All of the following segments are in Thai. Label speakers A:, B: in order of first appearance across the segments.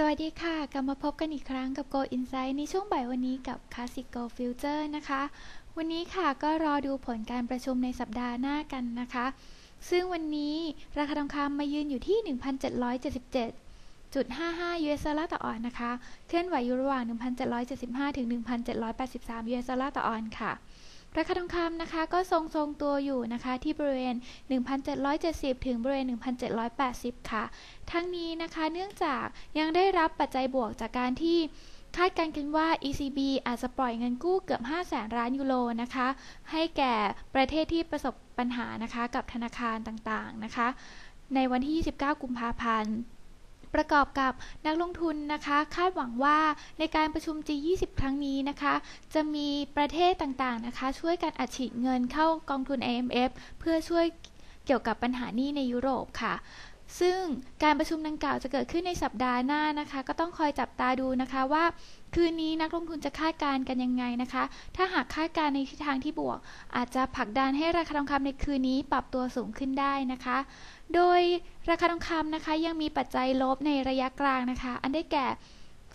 A: สวัสดีค่ะ กลับมาพบกันอีกครั้งกับ Go Insight ในช่วงบ่ายวันนี้กับ Classic Go Future นะคะ วันนี้ค่ะก็รอดูผลการประชุมในสัปดาห์หน้ากันนะคะ ซึ่งวันนี้ราคาทองคำมายืนอยู่ที่ 1,777.55 US ดอลลาร์ต่อออนนะคะ เคลื่อนไหวอยู่ระหว่าง 1,775 ถึง 1,783 US ดอลลาร์ต่อออนค่ะ ราคาทองคำนะคะก็ทรงทรงตัวอยู่นะคะที่บริเวณ 1,770 ถึงบริเวณ 1,780 ค่ะ ทั้งนี้นะคะเนื่องจากยังได้รับปัจจัยบวกจากการที่คาดการณ์กันว่า ECB อาจจะปล่อยเงินกู้เกือบ5แสนล้านยูโรนะคะ ให้แก่ประเทศที่ประสบปัญหานะคะกับธนาคารต่างๆนะคะ ในวันที่ 29 กุมภาพันธ์ ประกอบกับนักลงทุนนะคะ คาดหวังว่าในการประชุม G20 ครั้งนี้นะคะ จะมีประเทศต่างๆนะคะ ช่วยกันอัดฉีดเงินเข้ากองทุน IMF เพื่อช่วยเกี่ยวกับปัญหานี้ในยุโรปค่ะ ซึ่งการประชุมดังกล่าวจะเกิดขึ้นในสัปดาห์หน้านะคะ ก็ต้องคอยจับตาดูนะคะว่า คืนนี้นักลงทุนจะคาดการณ์กันยังไงนะคะ ถ้าหากคาดการณ์ในทิศทางที่บวก อาจจะผลักดันให้ราคาทองคำในคืนนี้ปรับตัวสูงขึ้นได้นะคะ โดยราคาทองคำนะคะยังมีปัจจัยลบในระยะกลางนะคะ อันได้แก่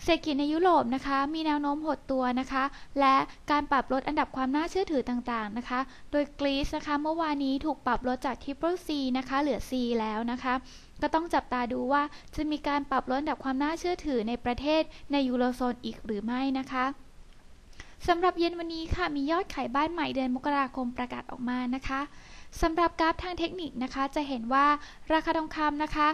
A: เศรษฐกิจในยุโรปนะคะมีแนวโน้มหดตัวนะคะ และการปรับลดอันดับความน่าเชื่อถือต่างๆนะคะ โดยกรีซนะคะเมื่อวานนี้ถูกปรับลดจาก Triple C นะคะเหลือ C แล้วนะคะ ก็ต้องจับตาดูว่าจะมีการปรับลดอันดับความน่าเชื่อถือในประเทศในยูโรโซนอีกหรือไม่นะคะสำหรับเย็นวันนี้ค่ะมียอดขายบ้านใหม่เดือนมกราคมประกาศออกมานะคะสำหรับกราฟทางเทคนิคนะคะ จะเห็นว่าราคาทองคำนะคะ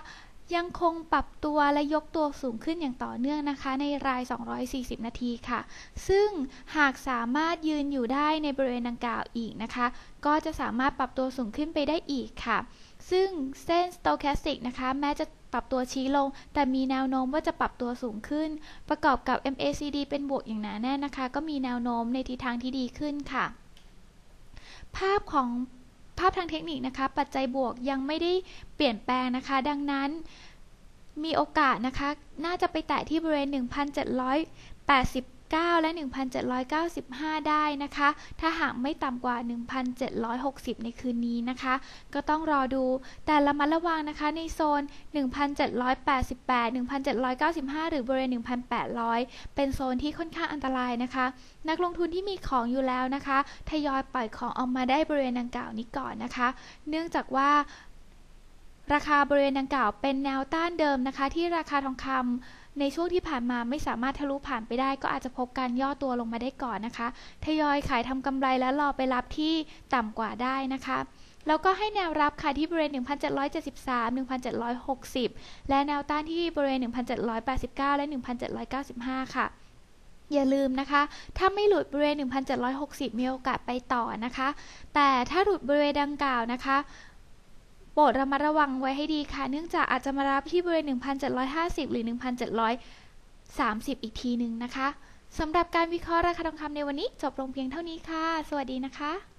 A: ยังคงปรับตัวและยกตัวสูงขึ้นอย่างต่อเนื่องนะคะ ในราย 240 นาทีค่ะ ซึ่งหากสามารถยืนอยู่ได้ในบริเวณดังกล่าวอีกนะคะ ก็จะสามารถปรับตัวสูงขึ้นไปได้อีกค่ะ ซึ่งเส้น stochastic นะคะ แม้จะปรับตัวชี้ลง แต่มีแนวโน้มว่าจะปรับตัวสูงขึ้น ประกอบกับ MACD เป็นบวกอย่างหนาแน่นนะคะ ก็มีแนวโน้มในทิศทางที่ดีขึ้นค่ะ ภาพของ ภาพทางเทคนิคนะคะ ปัจจัยบวกยังไม่ได้เปลี่ยนแปลงนะคะ ดังนั้นมีโอกาสนะคะ น่าจะไปแตะที่บริเวณ 1,789และ 1,795 ได้นะคะ ถ้าหากไม่ต่ำกว่า 1,760 ในคืนนี้นะคะ ก็ต้องรอดู แต่ระมัดระวังนะคะในโซน 1,788 1,795 หรือบริเวณ 1,800 เป็นโซนที่ค่อนข้างอันตรายนะคะ นักลงทุนที่มีของอยู่แล้วนะคะ ทยอยปล่อยของออกมาได้บริเวณดังกล่าวนี้ก่อนนะคะ เนื่องจากว่า ราคาบริเวณดังกล่าวเป็นแนวต้านเดิมนะคะ ที่ราคาทองคำในช่วงที่ผ่านมาไม่สามารถทะลุผ่านไปได้ ก็อาจจะพบการย่อตัวลงมาได้ก่อนนะคะทยอยขายทำกำไรแล้วรอไปรับที่ต่ำกว่าได้นะคะแล้วก็ให้แนวรับค่ะที่บริเวณ 1,773 1,760 และแนวต้านที่บริเวณ 1,789 และ 1,795 ค่ะ อย่าลืมนะคะ ถ้าไม่หลุดบริเวณ 1,760 มีโอกาสไปต่อนะคะ แต่ถ้าหลุดบริเวณดังกล่าวนะคะ โปรดระมัดระวังไว้ให้ดีค่ะ เนื่องจากอาจจะมารับที่บริเวณ 1,750 หรือ 1,730 อีกทีหนึ่งนะคะสำหรับการวิเคราะห์ราคาทองคำในวันนี้จบลงเพียงเท่านี้ค่ะ สวัสดีนะคะ